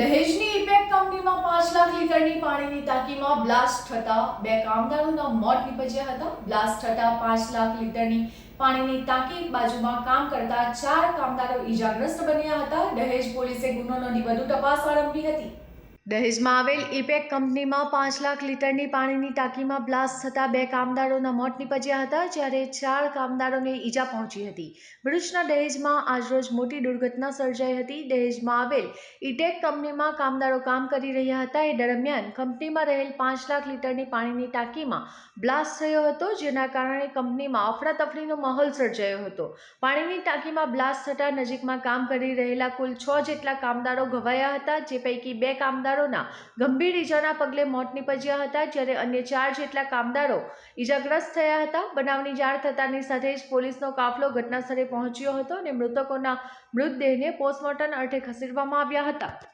દહેજની ઇપેક કંપનીમાં પાંચ લાખ લીટરની પાણીની ટાંકીમાં બ્લાસ્ટ થતા બે કામદારોના મોત નીપજ્યા હતા. બ્લાસ્ટ થતા પાંચ લાખ લીટરની પાણીની ટાંકી બાજુમાં કામ કરતા ચાર કામદારો ઈજાગ્રસ્ત બન્યા હતા. દહેજ પોલીસે ગુનો નોંધી વધુ તપાસ આરંભી હતી. દહેજમાં આવેલ ઇપેક કંપનીમાં પાંચ લાખ લીટરની પાણીની ટાંકીમાં બ્લાસ્ટ થતા બે કામદારોના મોત નીપજ્યા હતા, જ્યારે ચાર કામદારોને ઈજા પહોંચી હતી. ભરૂચના દહેજમાં આજરોજ મોટી દુર્ઘટના સર્જાઈ હતી. દહેજમાં આવેલ ઇટેક કંપનીમાં કામદારો કામ કરી રહ્યા હતા. એ દરમિયાન કંપનીમાં રહેલ પાંચ લાખ લીટરની પાણીની ટાંકીમાં બ્લાસ્ટ થયો હતો, જેના કારણે કંપનીમાં અફડાતફડીનો માહોલ સર્જાયો હતો. પાણીની ટાંકીમાં બ્લાસ્ટ થતાં નજીકમાં કામ કરી રહેલા કુલ છ જેટલા કામદારો ઘવાયા હતા, જે પૈકી બે કામદારોના ગંભીર ઈજાના પગલે મોત નીપજ્યા હતા, જ્યારે અન્ય ચાર જેટલા કામદારો ઈજાગ્રસ્ત થયા હતા. બનાવની જાણ થતાની સાથે જ પોલીસનો કાફલો ઘટનાસ્થળે પહોંચ્યો હતો અને મૃતકોના મૃતદેહને પોસ્ટમોર્ટમ અર્થે ખસેડવામાં આવ્યા હતા.